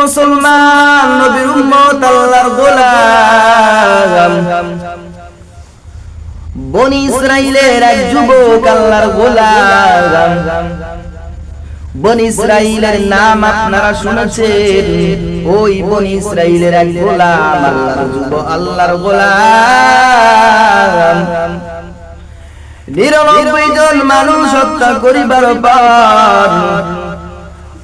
মুসলমান নবীর উম্মত আল্লাহর গোলাম। বনি ইসরাইলের এক যুবক আল্লাহর গোলাম। বনি ইসরাইলের নাম আপনারা শুনেছেন। ওই বনি ইসরাইলের এক গোলাম আল্লাহর যুব, আল্লাহর গোলাম। নিরানব্বই জন মানুষ হত্যা করিবার পর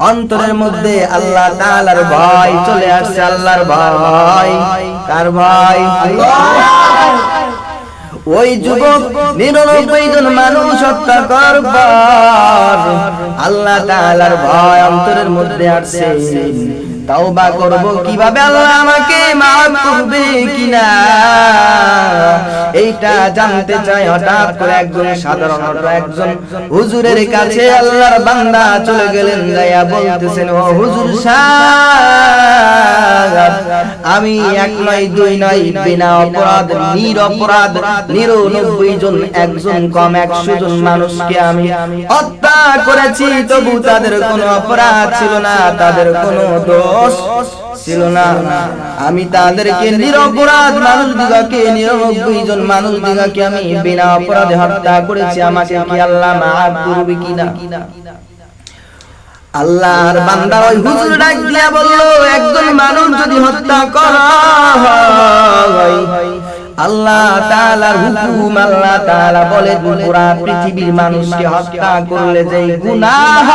অন্তরের মধ্যে আল্লাহ তাআলার ভয় চলে আসছে, আল্লাহর ভয়। কার ভাই ওই যুবক, নিরানব্বই জন মানুষ হত্যা করবার। আল্লাহ তাআলার ভয় অন্তরের মধ্যে আসছে। তাওবা করব কীভাবে আল্লাহ আমাকে মাফ করবে কিনা? এইটা জানতে চাই, হঠাৎ করে একজন সাধারণত একজন হুজুরের কাছে আল্লাহর বান্দা চলে গেলেন, যাইয়া বলতেছেন, ও হুজুর সাহেব, আমি এক নয়, দুই নয়, বিনা অপরাধ নির নিরপরাধ, নিরানব্বই জন, একজন কম একশো জন মানুষকে আমি হত্যা করেছি, তবু তাদের কোনো অপরাধ ছিল না, তাদের কোনো দোষ ছিল না। আমি তাদেরকে নিরপরাধ মানুষ দিগাকে নিরানব্বই জন মানুষ দিগাকে আমি বিনা অপরাধে হত্যা করেছি। আমাকে কি আল্লাহ মাফ করবে কিনা? আল্লাহর বান্দা ওই হুজুর ডাক দিয়া বলল, একজন মানুষ যদি হত্যা করা হয় আল্লাহ তাআলার হুকুম আল্লাহ তাআলা বলে পুরা পৃথিবীর মানুষকে হত্যা করলে যে গুনাহ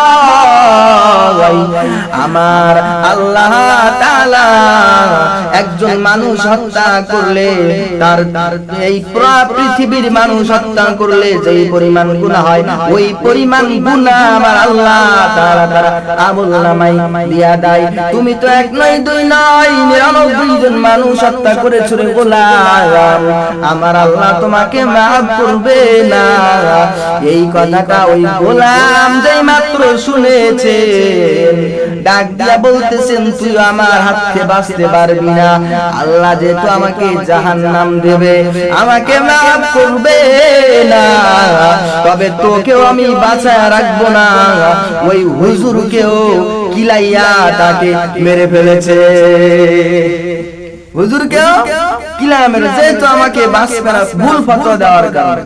হয় আমার আল্লাহ তাআলা একজন মানুষ হত্যা করলে তার এই পুরা পৃথিবীর মানুষ হত্যা করলে যে পরিমাণ গুনাহ হয় ওই পরিমাণ গুনাহ আমার আল্লাহ তাআলা তার আমল নামাই দিয়া দেয়। তুমি তো এক নয় দুই নয় নিরানব্বই জন মানুষ হত্যা করেছ রে আমার আল্লাহ তোমাকে মাফ করবে না। এই কথাটা ওই গোলাম যেই মাত্র শুনেছে, ডাক দিয়া বলতেছেন তুই আমার হাত থেকে বাঁচতে পারবি না। আল্লাহ যেহেতু আমাকে জাহান্নাম দেবে, আমাকে মাফ করবে না। তবে তোকেও আমি বাঁচায় রাখব না। ওই হুজুরকেও কিলাইয়া তাকে মেরে ফেলেছে। হুজুরকেও যেহেতু আমাকে বাঁচবে না ভুল ফতোয়া দেওয়ার কারণে।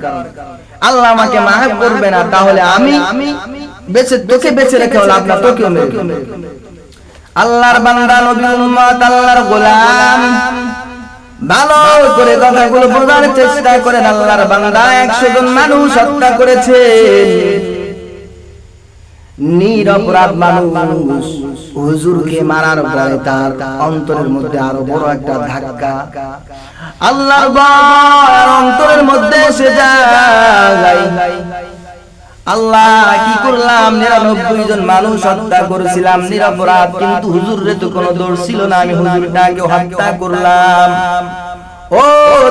আল্লাহ আমাকে মাফ করবে না তাহলে আমি বেঁচে তোকে বেঁচে রেখে লাভ না তোকেও মেরে আল্লাহর বান্দা নবী উম্মত আল্লাহর গোলাম। ভালো করে কথাগুলো বোঝার চেষ্টা করেন আল্লাহর বান্দা একশো জন মানুষ হত্যা করেছে নিরপরাধ মানুষ। হুজুরকে মারার পরে তার। অন্তরের মধ্যে আরও বড় একটা ধাক্কা। আল্লাহর ভয় অন্তরের মধ্যে এসে যায়। আল্লাহ কি করলাম? নিরানব্বই জন মানুষ হত্যা করেছিলাম নিরাপরাধ কিন্তু হুজুরে তো কোনো দোষ ছিল না। আমি হুজুরটাকে হত্যা করলাম। ও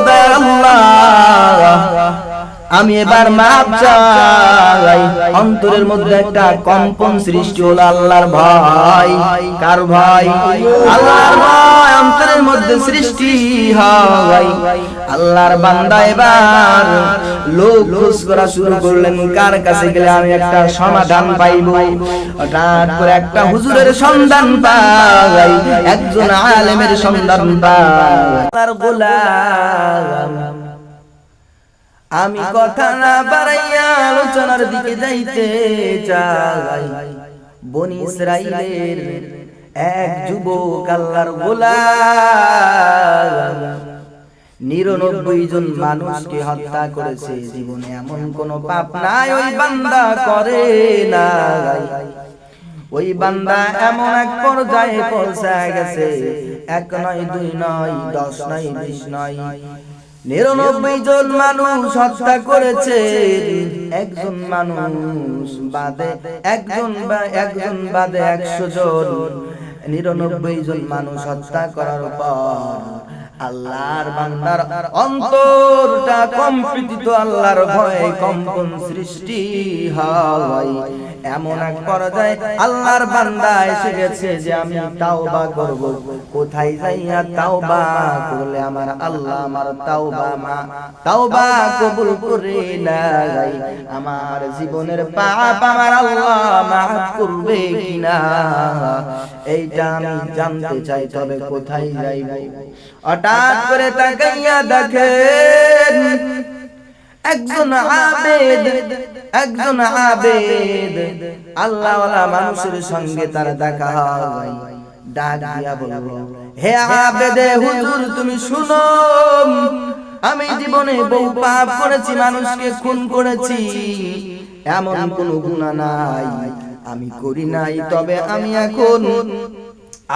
দয়াল আল্লাহ। আমি এবার মাপ চাই। অন্তরের মধ্যে একটা কম্পন সৃষ্টি হলো আল্লাহর ভয় কার ভয় আল্লাহর ভয় অন্তরের মধ্যে সৃষ্টি হয়। আল্লাহর বান্দা এবার লোক খোঁজ করা শুরু করলেন কার কাছে গেলে আমি একটা সমাধান পাইব? হঠাৎ করে একটা হুজুরের সন্ধান পাই একজন আলেমের সন্ধান পাই। আল্লাহর গোলাম। আমি কথা না বাড়াইয়া আলোচনার দিকে যাইতে চাই। বনি ইসরাইলের এক যুবক আল্লাহর গোলাম, নিরানব্বই জন মানুষকে হত্যা করেছে। জীবনে এমন কোন পাপ নাই, ওই বান্দা করে না ওই বান্দা এমন এক পর্যায়ে পৌঁছায় গেছে। এক নয়, দুই নয়, দশ নয়, বিশ নয়। নিরানব্বই জন মানুষ হত্যা করেছে। একজন মানুষ বাদে একজন বা একজন বাদে একশো জন। নিরানব্বই জন মানুষ হত্যা করার পর আল্লাহর বান্দার অন্তরটা কম্পিত, আল্লাহর ভয়ে কম্পন সৃষ্টি হয়। এমন এক পর্যায়ে আল্লাহর বান্দা এসে গেছে যে, আমি তাওবা করব। কোথায় যাইয়া তাওবা করলে আমার আল্লাহ আমার তাওবা মা, তাওবা কবুল করে নাই আমার জীবনের পাপ আমার আল্লাহ মাফ করবে কিনা? এইটা আমি জানতে চাই, তবে কোথায় যাইব? হঠাৎ করে তাকাইয়া দেখেন একজন আবেদ একজন আবেদ। আল্লাহওয়ালা মানুষের সঙ্গে তার দেখা হয়। ডাক দিয়া বলল, হে আবেদে হুজুর, তুমি শুনো, আমি জীবনে বহু পাপ করেছি, মানুষকে খুন করেছি। এমন কোন গুনাহ নাই, আমি করি নাই, তবে আমি এখন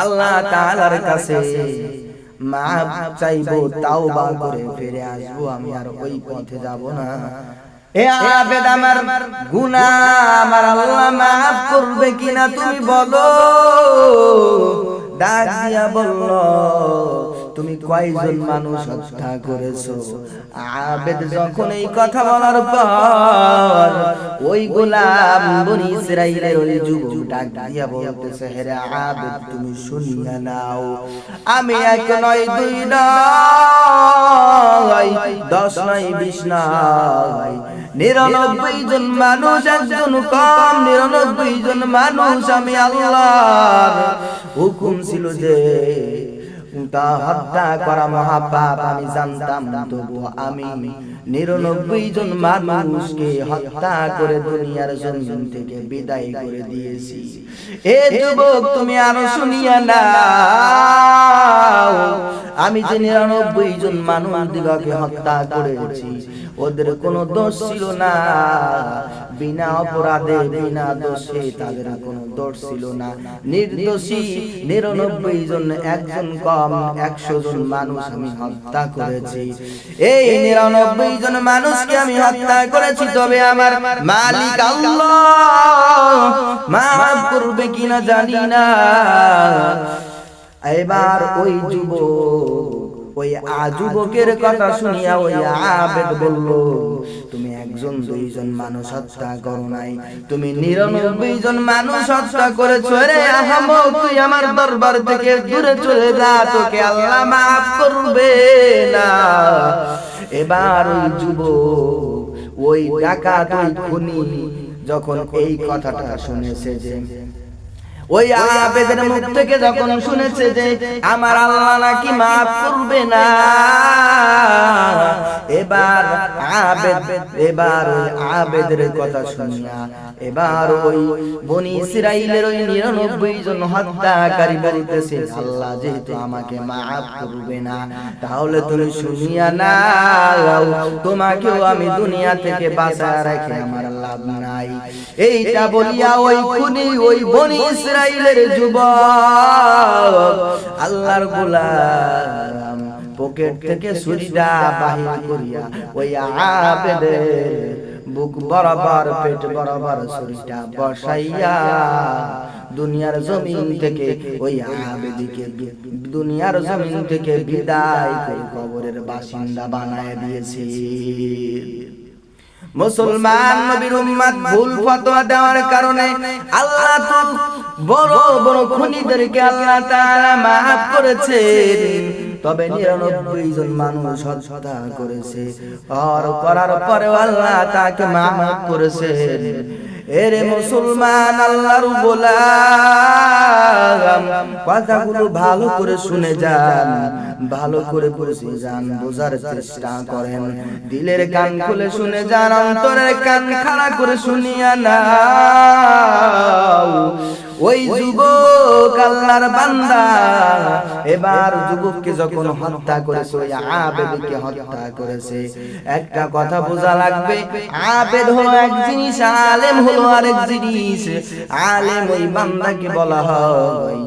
আল্লাহ তাআলার কাছে মাপ চাইব, তাওবা করে ফিরে আসব আমি আর ওই পথে যাব না। এ আবেদ আমার গুনাহ, আমার মাফ করবে কিনা তুমি বলো? ডাক দিয়া বলল তুমি কয়জন মানুষ হত্যা করেছ? আবেদ যখন এই কথা বলার পর ওই গোলাম বনি ইসরাইলের ওই যুবক ডাক দিয়া বলতেছে হেরে আবেদ, তুমি শুনিয়া নাও। আমি এক নয়, দুই নয়, দশ নয়, বিশ নয়। নিরানব্বই জন মানুষ, একজন কম, নিরানব্বই জন মানুষ আমি আল্লাহর হুকুম ছিল যে হত্যা করা মহাপাপ আমি জানতাম, তবু আমি নিরানব্বই জন মানুষকে হত্যা করে দুনিয়ার জমিন থেকে বিদায় করে দিয়েছি। এ যুবক, তুমি আরও শুনিয়া না আমি যে নিরানব্বই জন মানুষ দিগকে হত্যা করেছি, ওদের কোনো দোষ ছিল না। বিনা অপরাধে, বিনা দোষে তাদের কোনো দোষ ছিল না। নির্দোষী, নিরানব্বই জন, একজন কম, একশো জন মানুষ আমি হত্যা করেছি। এই নিরানব্বই জন মানুষকে আমি হত্যা করেছি, তবে আমার মালিক আল্লাহ। মাফ করবে কিনা জানি না। এবার ওই যুবক, ওই আযুবকের কথা শুনিয়া ওই আবেদ বলল, তুমি একজন দুইজন মানুষ হত্যা করো নাই। তুমি নিরানব্বই জন মানুষ হত্যা করেছ। রে তুই আমার দরবার থেকে দূরে চলে যা তোকে আল্লাহ মাফ করবে না। এবার ওই যুবক ওই ডাকাত ওই খুনি যখন এই কথাটা শুনেছে যে ওই আবেদের মুখ থেকে যখন শুনেছে যে আমার আল্লাহ নাকি মাফ করবে না। এবার আবেদ এবার ওই আবেদের কথা শুনিয়া এবার ওই বনি ইসরাইলের ওই নিরানব্বই জন হত্যাকারী বলতেছে আল্লাহ যেহেতু আমাকে মাফ করবে না তাহলে তুমি শুনিয়া না তোমাকেও আমি দুনিয়া থেকে বাঁচা রেখে আমার লাভ নাই। এইটা বলিয়া ওই খুনি ওই বনি যুবক, আল্লাহর গোলাম, পকেট থেকে বাহির করিয়া ওই বুক বরাবর, পেট বরাবর বসাইয়া দুনিয়ার জমিন থেকে ওই আবেদিকে দুনিয়ার জমিন থেকে বিদায় করে কবরের বাসিন্দা বানায় দিয়েছে। মুসলমান নবীর উম্মত ভুল ফতোয়া দেওয়ার কারণে আল্লাহ তো বড় বড় খুনিদেরকে আল্লাহ তাআলা maaf করেছেন। তবে নিরানব্বই জন মানুষ হত্যা করেছে। আর করার পরেও আল্লাহ তাকে মাফ করেছেন। এরে মুসলমান আল্লাহর গোলাম, কথাগুলো ভালো করে শুনে যান, ভালো করে বুঝে যান, বোঝার চেষ্টা করেন। দিলের কান খুলে শুনে যান, অন্তরের কান খাড়া করে শুনিয়া না ওই যুবক আল্লাহর বান্দা, এবার যুবককে যখন হত্যা করেছে, ওই আবেদকে হত্যা করেছে। একটা কথা বোঝা লাগবে, আবেদ হলো এক জিনিস, আলেম হলো আরেক জিনিস। আলেম ওই বান্দাকে বলা হয়,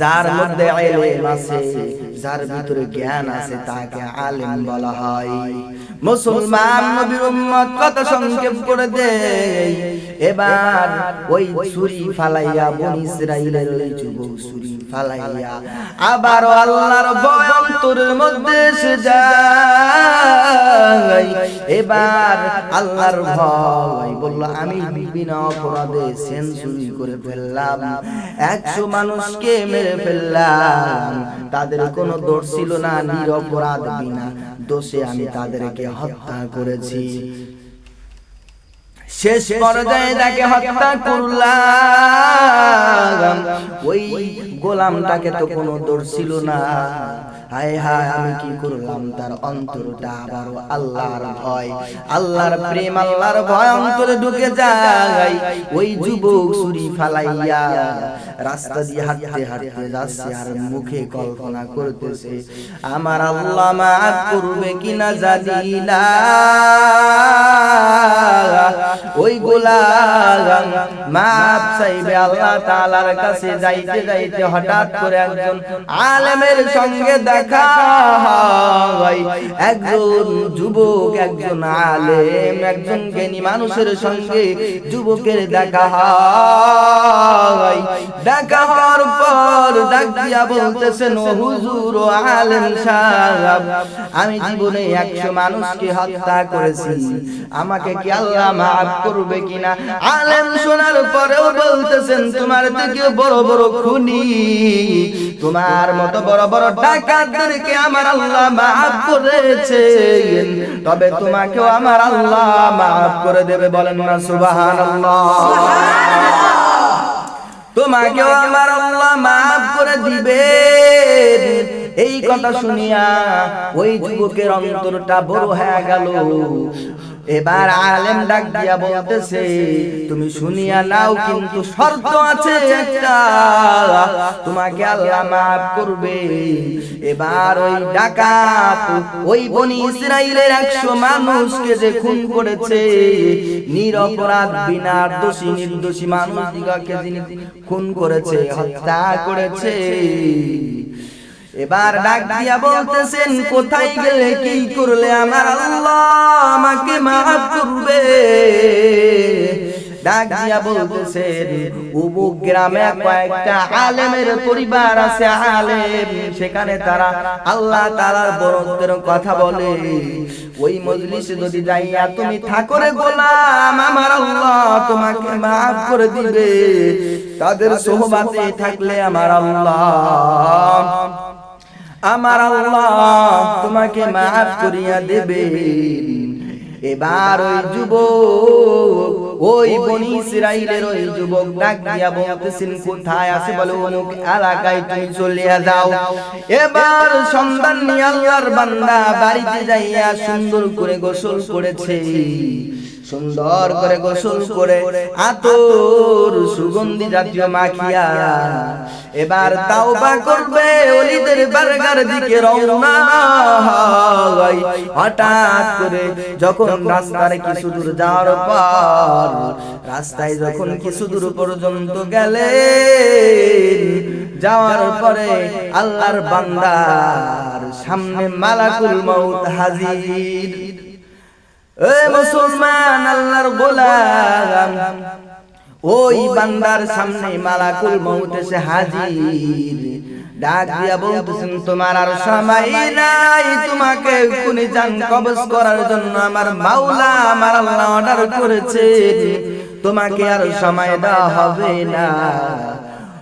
যার মধ্যে ইলম আছে যার ভিতরে জ্ঞান আছে তাকে আলেম বলা হয়। মুসলমান নবীর উম্মত কত সংক্ষেপ করে দেয়? এবার ওই ছুরি ফালাইয়া বনি ইসরাইলের ওই যুবক ছুরি ফালাইয়া আবার আল্লাহর ভয়ঙ্কর অন্তরের মধ্যে এসে যায়। এবার আল্লাহর ভয় বলল আমি বিনা অপরাধে সেঞ্চুরি করে ফেললাম। একশো মানুষকে মেরে ফেললাম। তাদের কোনো দোষ ছিল না নিরপরাধ বিনা। দোষে আমি তাদেরকে হত্যা করেছি। শেষ পর্যায়ে তাকে হত্যা করলাম। ওই গোলামটাকে তো কোনো দোষ ছিল না। হায় হায়, আমি কি করলাম? তার অন্তরটা আবারও আল্লাহর ভয়। আল্লাহর প্রেম, আল্লাহর ভয় অন্তরে ঢুকে যায়। ওই যুবক ছুরি ফালাইয়া রাস্তা দিয়ে হাঁটতে হাঁটতে যাচ্ছে আর মুখে কল্পনা করতেছে আমার আল্লাহ মাফ করবে কিনা জানি না। ওই গোলাম মাপ চাইবে আল্লাহ তাআলার কাছে যাইতে যাইতে হঠাৎ করে একজন আলেমের সঙ্গে দেখা হয়। একজন যুবক একজন আলেম একজন জ্ঞানী মানুষের সঙ্গে যুবকের দেখা হয়। হওয়ার পর ডাক দিয়া বলতেছেন হুজুর আলেম সাহেব, আমি জীবনে একশো মানুষকে হত্যা করেছি। আমাকে কি আল্লাহ করবে কিনা? আলেম শোনার পরেও বলতেছেন, তোমার থেকে বড় বড় খুনি, তোমার মতো বড় বড় ডাকাতদেরকে আমার আল্লাহ মাফ করেছে। তবে তোমাকেও আমার আল্লাহ মাফ করে দেবে বলেন না, সুবহানাল্লাহ। তোমাকেও আমার আল্লাহ মাফ করে দিবে এই কথা শুনিয়া ওই যুবকের অন্তরটা বড় হয়ে গেল। এবার আলেম ডাক দিয়া বলতেছে তুমি শুনিয়া নাও কিন্তু শর্ত আছে একটা। তোমাকে আল্লাহ মাফ করবে। এবার ওই ডাকাত ওই বনি ইসরাইলের একশো মানুষকে যে খুন করেছে। নিরপরাধ বিনা দোষী নির্দোষী মানুষ দিগকে যিনি খুন করেছে হত্যা করেছে। এবার ডাক দিয়া বলতেছেন কোথায় গেলে কি করলে আমার আল্লাহ আমাকে মাফ করবে? ডাক দিয়া বলতেছেন উবুক গ্রামে কয়েকটা আলেমের পরিবার আছে আলেম সেখানে তারা আল্লাহ তাআলার বরত্বের কথা বলে ওই মজলিসে যদি যাইয়া তুমি থাকরে গোলাম আমার আল্লাহ তোমাকে মাফ করে দিবে। তাদের সোহবাতে থাকলে আমার আল্লাহ আমার আল্লাহ তোমাকে মাফ করিয়া দেবে এবার ওই যুবক ওই বনি ইসরাইলের ওই যুবক ডাক দিয়া বলতেছেন কোথায় আছে? বলে অমুক এলাকায় তুমি চলিয়া যাও। এবার সন্ধান নিয়ে আল্লাহর বান্দা বাড়িতে যাইয়া সুন্দর করে গোসল করেছে। সুন্দর করে গোসল করে আতর সুগন্ধি জাতীয় মাখিয়া এবার তাওবা করবে অলিদের বারগার দিকে রওনা হয়। হঠাৎ করে যখন রাস্তার কিছু দূর যাওয়ার পর রাস্তায় যখন কিছু দূর পর্যন্ত গেলে যাওয়ার পরে আল্লাহর বান্দার সামনে মালাকুল মউত হাজির। এ মুসলমান, আল্লাহর গোলাম। ওই বান্দার সামনে মালাকুল মউত এসে হাজির। ডাক দিয়া বলতেছেন, তোমার আর সময় নাই। তোমাকে কোন জান কবজ করার জন্য আমার মাওলা আমার আল্লাহ অর্ডার করেছে। তোমাকে আর সময় দেওয়া হবে না।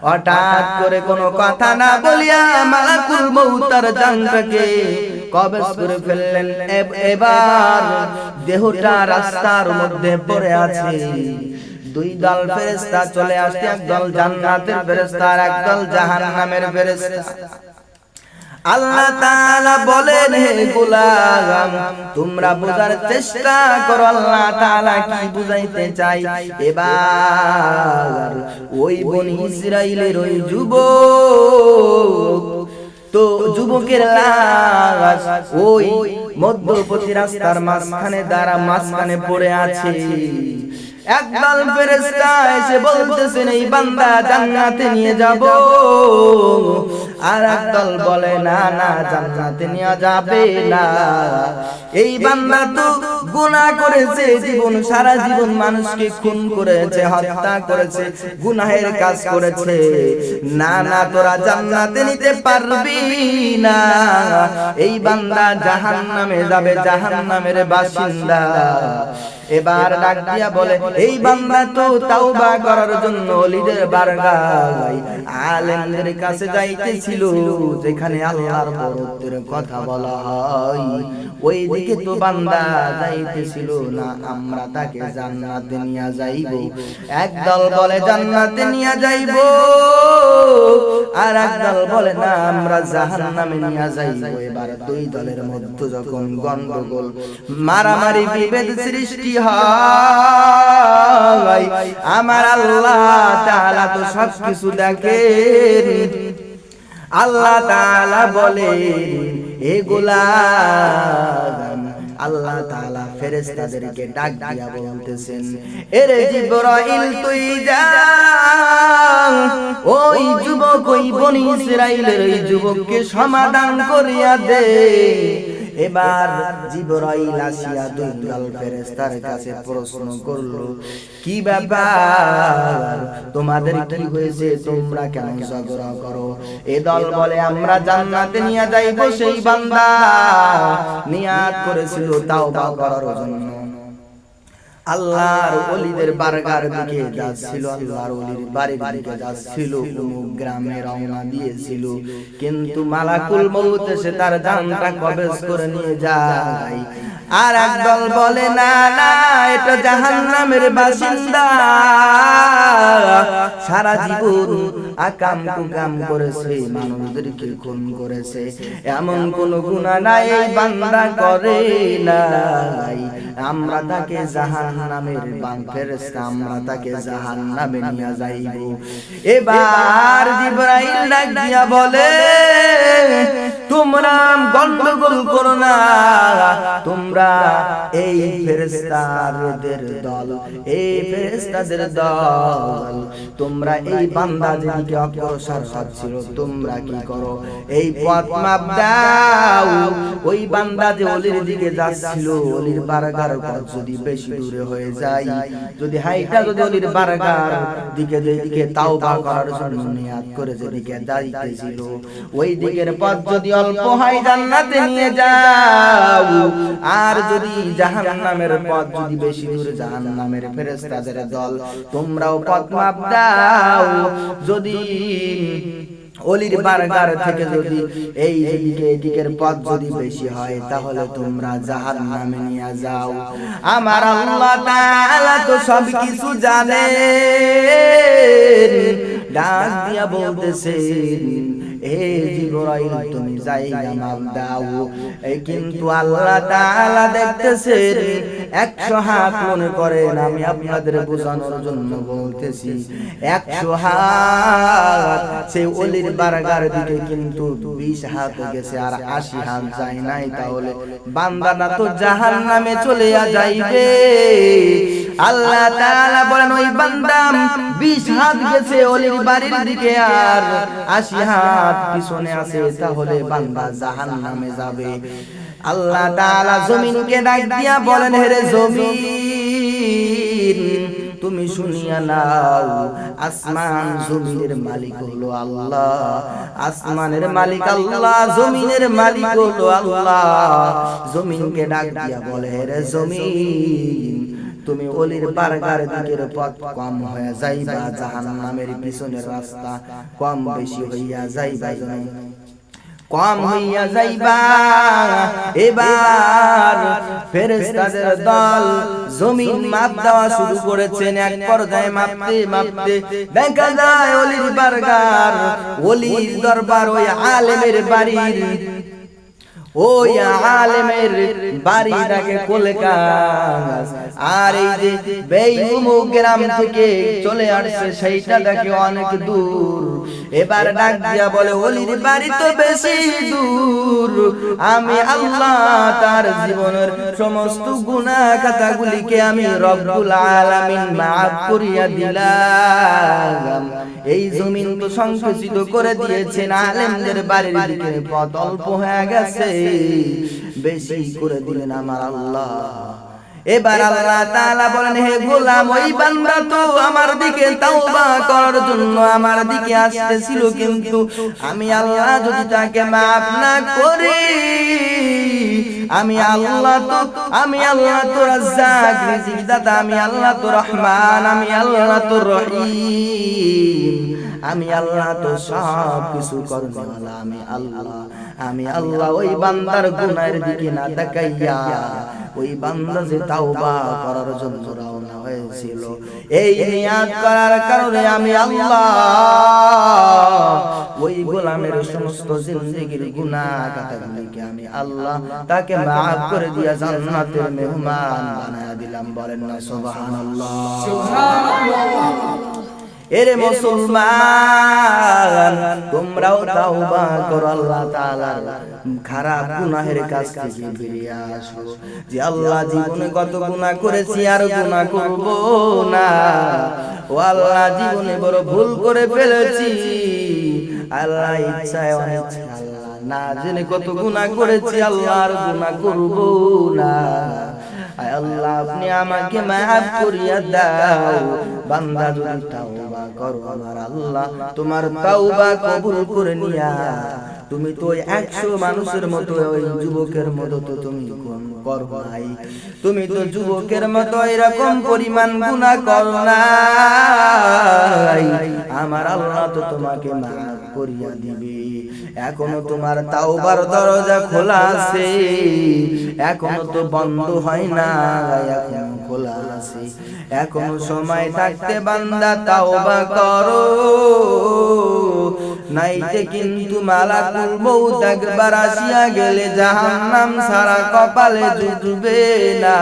হঠাৎ করে কোনো কথা না বলিয়া মালাকুল মৌতার জানটাকে এবার দেহটা রাস্তার মধ্যে পড়ে আছে। দুই দল ফেরেশতা চলে আসছে। একদল জান্নাতের ফেরেশতা আর একদল জাহান্নামের ফেরেশতা। আল্লাহ তাআলা বলেন, হে গোলাম, তোমরা বোঝার চেষ্টা করো আল্লাহ তাআলা কি বুঝাইতে চাই? এবার ওই বনি ইসরাইলের ওই যুবক তো যুবকের ওই মধ্যপতি রাস্তার মাঝখানে দ্বারা মাঝখানে পড়ে আছে। একদল ফেরেশতা এসে বলতেছেন এই বান্দা জান্নাতে নিয়ে যাব। আর একদল বলে না না জান্নাতে নিয়ে যাবে না। এই বান্দা তো গুনাহ করেছে জীবন সারা জীবন মানুষকে খুন করেছে হত্যা করেছে গুনাহের কাজ করেছে। না না তোরা জান্নাতে নিতে পারবি না। এই বান্দা জাহান্নামে যাবে জাহান্নামের বাসিন্দা। এবার ডাক দিয়া বলে এই বান্দা তো তাওবা করার জন্য অলিদের বারগায় আলেমদের কাছে যাইতেছিল যেখানে আল্লাহর বরত্বের কথা বলা হয়। ওই দিকে তো বান্দা যাইতেছিল না আমরা তাকে জান্নাতে নিয়ে যাইব। একদল বলে জান্নাতে নিয়ে যাইব। আর একদল বলে না আমরা জাহান্নামে নিয়ে যাইব। এবার দুই দলের মধ্যে যখন গন্ডগোল মারামারি বিভেদ সৃষ্টি হয়। আমার আল্লাহ তাআলা তো সব কিছু দেখেন। আল্লাহ তাআলা বলে এগুলা আল্লাহ তাআলা ফেরেশতাদেরকে ডাক দিয়া বলতেছেন, এরে জিবরাইল তুই যা, ওই যুবক, ওই বনি ইসরাইলের ওই যুবককে সমাধান করিয়া দে। এবার জিবরাইল আসিয়া দুই দল ফেরেশতার কাছে প্রশ্ন করল, কি ব্যাপার? তোমাদের কি হয়েছে? তোমরা কেন ঝগড়া করো? এ দল বলে আমরা জান্নাতে নিয়ে যাইব সেই বান্দা। নিয়াত করেছিল, তাওবা করার জন্য। আল্লাহর ওলিদের বারগার দিকে যাচ্ছিল আল্লাহর ওলির বাড়ির দিকে যাচ্ছিল অমুক গ্রামে রওনা দিয়েছিল। কিন্তু মালাকুল মউত এসে তার কবেজ করে নিয়ে যায়। আর একদল বলে না না এটা জাহান্নামের বাসিন্দা। সারা জীবন আকাম কুকাম করেছে মানুষদেরকে খুন করেছে। এমন কোন গুনাহ নাই, বান্দা করে নাই। আমরা তাকে জাহান্নামের বান ফেরেশতা, আমরা তাকে জাহান্নামে নিয়ে যাইব। এবার জিবরাইল ডাক দিয়া বলে, তোমরা গন্ডগোল করো না। তোমরা এই ফেরেশতাদের দল, এই ফেরেশতাদের দল। তোমরা এই বান্দা যেদিকে অগ্রসর হচ্ছিল। তোমরা কি করো? এই পথ মাপ দাও ওই বান্দা যে অলির দিকে যাচ্ছিল, অলির বারগার পথ যদি বেশি দূরে হয়ে যায় যদি হাইটা যদি অলির বারগার দিকে যেদিকে তাওবা করার জন্য নিয়াত করে যেদিকে যাইতেছিল, ওই দিকের পথ যদি অল্প হয় জান্নাতে নিয়ে যাও। আর যদি জাহান্নামের পথ যদি বেশি দূরে, জাহান্নামের ফেরেশতাদের দল, তোমরাও পথ মাপ দাও যদি অলির বারগার থেকে যদি এই এদিকে এদিকের পথ যদি বেশি হয় তাহলে তোমরা জাহান নামে নিয়ে যাও। আমার আল্লাহ তাআলা তো সব কিছু জানে ডাক দিয়া বলতেছেন কিন্তু আল্লাহ তাআলা দেখতেছেন 100 হাত মনে করেন, আমি আপনাদের বোঝানোর জন্য বলতেছি। 100 হাত সেই অলির বারগার দিকে কিন্তু 20 হাত গেছে, আর 80 হাত যায় নাই, তাহলে বান্দাটা তো জাহান্নামে চলে যাইবে। আল্লাহ তাআলা বলেন, ওই বান্দা 20 হাত গেছে অলির বাড়ির দিকে, আর 80 হাত পিছনে আছে তাহলে বান্দা জাহান্নামে যাবে। আল্লাহ তাআলা জমিনকে ডাক দিয়া বলেন হেরে জমিন তুমি শুনিয়া নাও আসমান জমিনের মালিক হলো আল্লাহ আসমানের মালিক আল্লাহ জমিনের মালিক হলো আল্লাহ জমিনকে ডাক দিয়া বলে রে জমিন তুমি অলির বারগার দিকের পথ কম হয়ে যাইবা, জাহান্নামের পিছনের রাস্তা কম বেশি হইয়া যাইবা জমিন কম হইয়া যাইবা, এবার ফেরেশতাদের দল জমিন মাপ দেওয়া শুরু করেছেন, এক পর্যায়ে মাপতে মাপতে। দেখা যায় অলির বারগার, অলির দরবার ওই আলেমের বাড়ির ওই আলেমের বাড়ি থাকে কলকাতা আর এই যে বেইমু গ্রাম থেকে চলে আসছে সেইটা দেখে অনেক দূর। এবার ডাক দিয়া বলে ওলির বাড়ি তো বেশি দূর। আমি আল্লাহ তার জীবনের সমস্ত গুনাহ খাতাগুলিকে আমি রব্বুল আলামিন মাফ করিয়া দিলাম। এই জমিন তো সংকুচিত করে দিয়েছেন আলেমদের বাড়ির দিকে পথ অল্প হয়ে গেছে। বেশি করে দিলেন আমার আল্লাহ। এবার আল্লাহ তাআলা বলেন, হে গোলাম, ওই বান্দা তো আমার দিকে তাওবা করার জন্য আমার দিকে আসতেছিল, কিন্তু আমি আল্লাহ যদি তাকে maaf না করি, আমি আল্লাহ তো, আমি আল্লাহ তো রাজ্জাক রিজিক দাতা আমি আল্লাহ তো রহমান, আমি আল্লাহ তো রহিম, আমি আল্লাহ তো সব কিছু করনেওয়ালা, আমি আল্লাহ। আমি আল্লাহ ওই বান্দার গুনাহের দিকে না তাকাইয়া ওই বান্দা যে তাওবা করার জন্য রওনা হয়েছিল। এই নিয়াত করার কারণে আমি আল্লাহ ওই গোলামের সমস্ত জিন্দেগির গুনাহ কাটাগুলিকে আমি আল্লাহ তাকে মাফ করে দিয়া জান্নাতের মেহমান বানায়া দিলাম। বলেন না সুবহানাল্লাহ। সুবহানাল্লাহ। এরে মুসলমান, তোমরাও তাওবা করো, আল্লাহ তাআলার খারাপ গুনাহের কাছ থেকে ফিরে আসো। যে আল্লাহ জীবনে কত গুনাহ করেছি, আর গুনাহ করব না। ও আল্লাহ জীবনে বড় ভুল করে ফেলেছি। আল্লাহ ইচ্ছায় অনিচ্ছায় আল্লাহ না জেনে কত গুনাহ করেছি, আল্লাহ আর গুনাহ করব না। আল্লাহ, আপনি আমাকে মাফ করিয়া দাও। বান্দা যদি তাওবা করো আমার আল্লাহ। তোমার তাওবা কবুল করে নিয়া। তুমি তো একশো মানুষের মতো ওই যুবকের মতো তো তুমি তুমি তো যুবকের মতো এরকম পরিমাণ গুণা করো আমার আল্লাহ তো তোমাকে মাফ করিয়া দিবে। এখনও তোমার তাওবার দরজা খোলা আছে। এখনও তো বন্ধ হয় না এখনও খোলা আছে। এখনও সময় থাকতে বান্দা তাওবা করো। নাইতে কিন্তু মালাকুল বউ একবার আসিয়া গেলে জাহান্নাম সারা কপালে জুটবে না।